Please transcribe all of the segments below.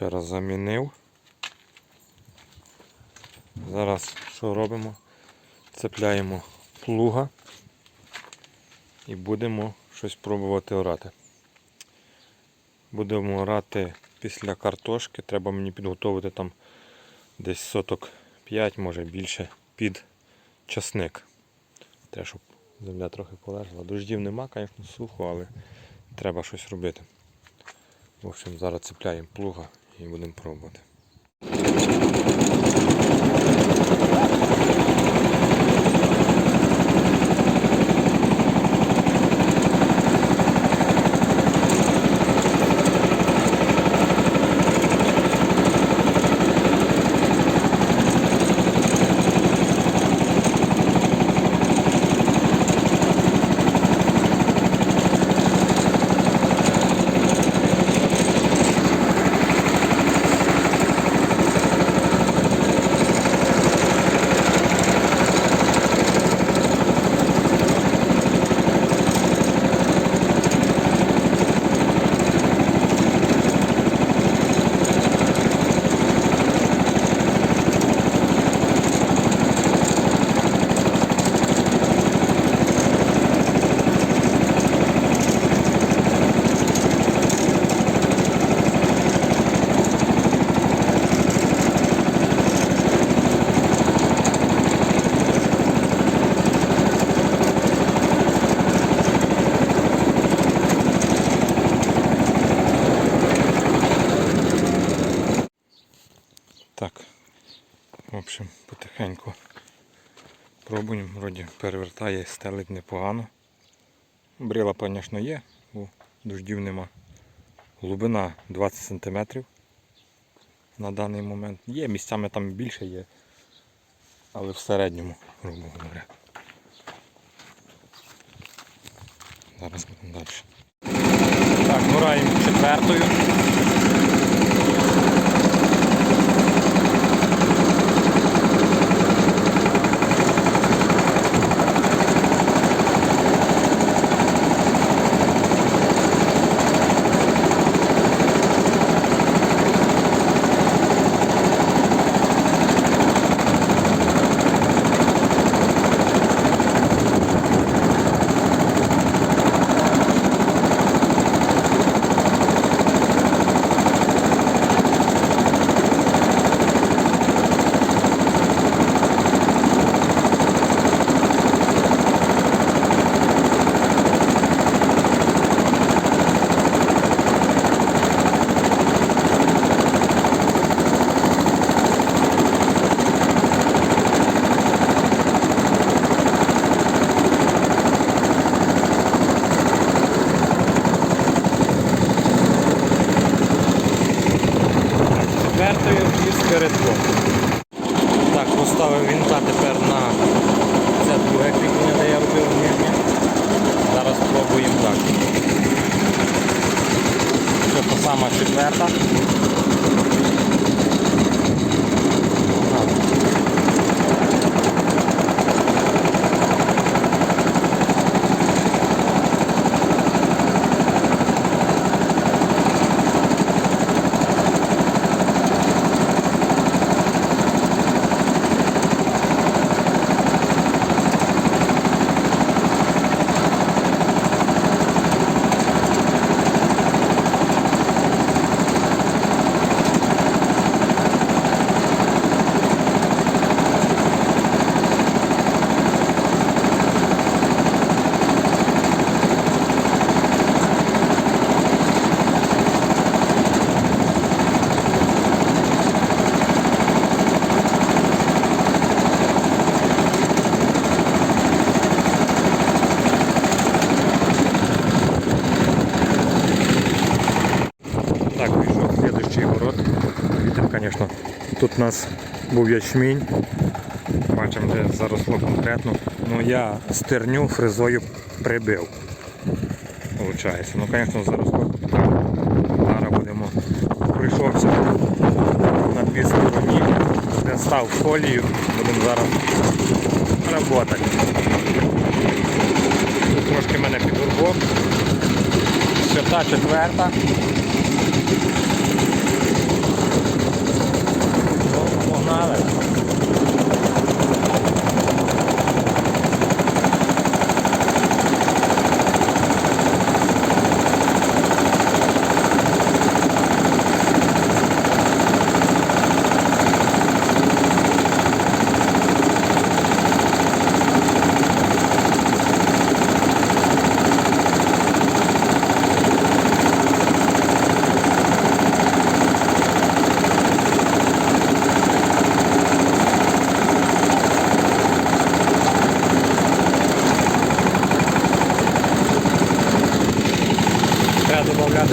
Вчора замінив. Зараз що робимо? Цепляємо плуга і будемо щось пробувати орати. Будемо орати після картошки. Треба мені підготувати там десь соток 5, може більше, під часник. Треба, щоб земля трохи полежала. Дождів нема, звісно, сухо, але треба щось робити. В общем, зараз цепляємо плуга і будемо пробувати. Так, в общем, потихеньку пробуємо, вроді перевертає, стелить непогано. Брила, звісно, є, бо дождів нема. Глибина 20 см на даний момент. Є, місцями там більше є, але в середньому, грубо говоря. Зараз будемо далі. Так, граємо четвертою. Четвертою і з передком. Так, поставив вінта тепер на це друге кріплення, де я робив нижнє. Зараз спробуємо так. Це та сама четверта. Ага. Так, вийшов город. Вітер, звісно, тут у нас був ячмінь. Бачимо, де заросло конкретно. Ну я стерню фрезою прибив. Получається. Ну, звісно, заросло. Зараз будемо прийшовся на дві стороні, де став фолію, будемо зараз працювати. Трошки мене підурбок. Свята четверта.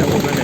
буде.